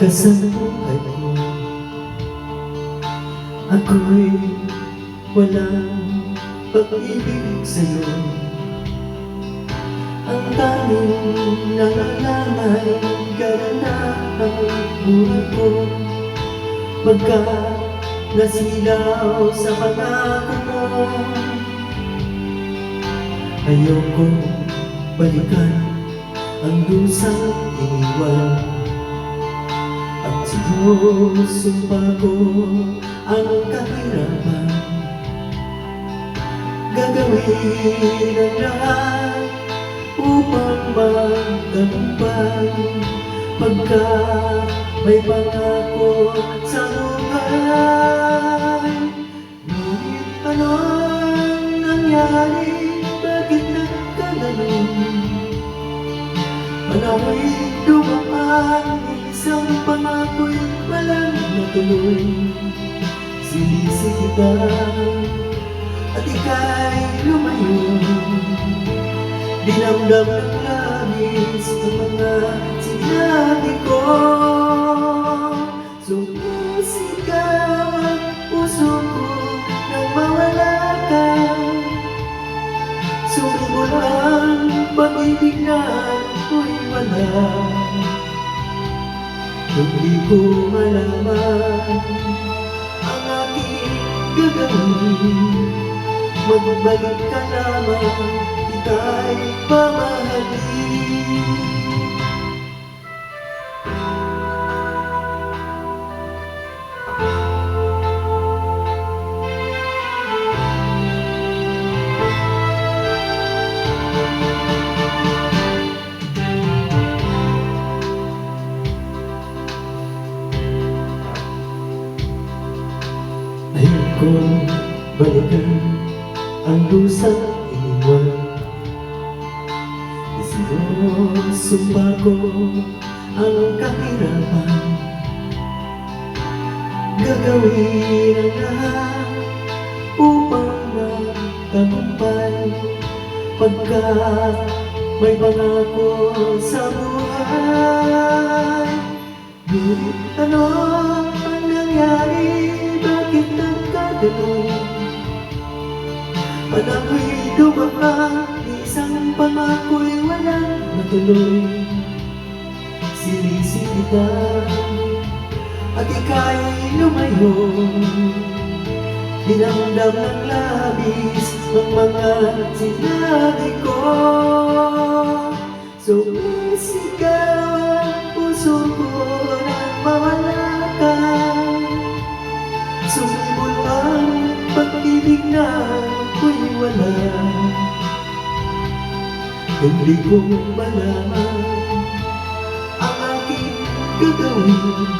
ka sa buhay ko Ako'y walang pag-ibig sa'yo. Ang tanging nalalaman Karanang buhay ko. Pagka nasilaw sa pangako mo. Ayoko balikan ang dusang iniwan At sinusumpa ko ang kahirapan Gagawin ang lahat upang magtagumpay. Pagka may pangako sa buhay Panahon'y dumaan Isang pangako'y walang natuloy Sinisig kita At ika'y lumayo. Dinamdam ng labis Ang mga sinabi Hindi ko malaman ang aking gagawin. Magbalik ka lamang, ika'y pamahalin Ayoko balikan ang lusang iniwan Isinusumpa ko ang kahirapan. Gagawin ang lahat upang magtagumpay. Pagka may pangako sa buhay Ngunit ano ang nangyari? Bakit nagkaganon? Panako'y dumaan Isang pangko'y walang matuloy Sinisip kita At ika'y lumayo. Dinamdam ng labis Ang mga sinabi ko. Sumisigaw pag-ibig na ako'y wala Hindi ko malaman ang aking gagawin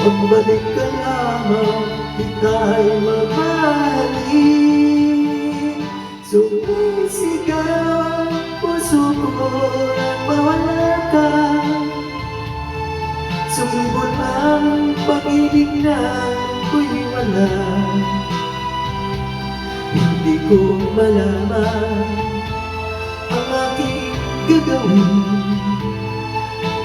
Pagbalik ka lamang, ika'y mamahalin. Sumisigaw ang puso ko nang mawala ka. Sumibol ang pag-ibig na ako'y wala Hindi ko malaman ang aking gagawin.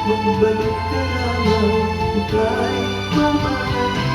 Magbalik ka lamang, ika'y mamahalin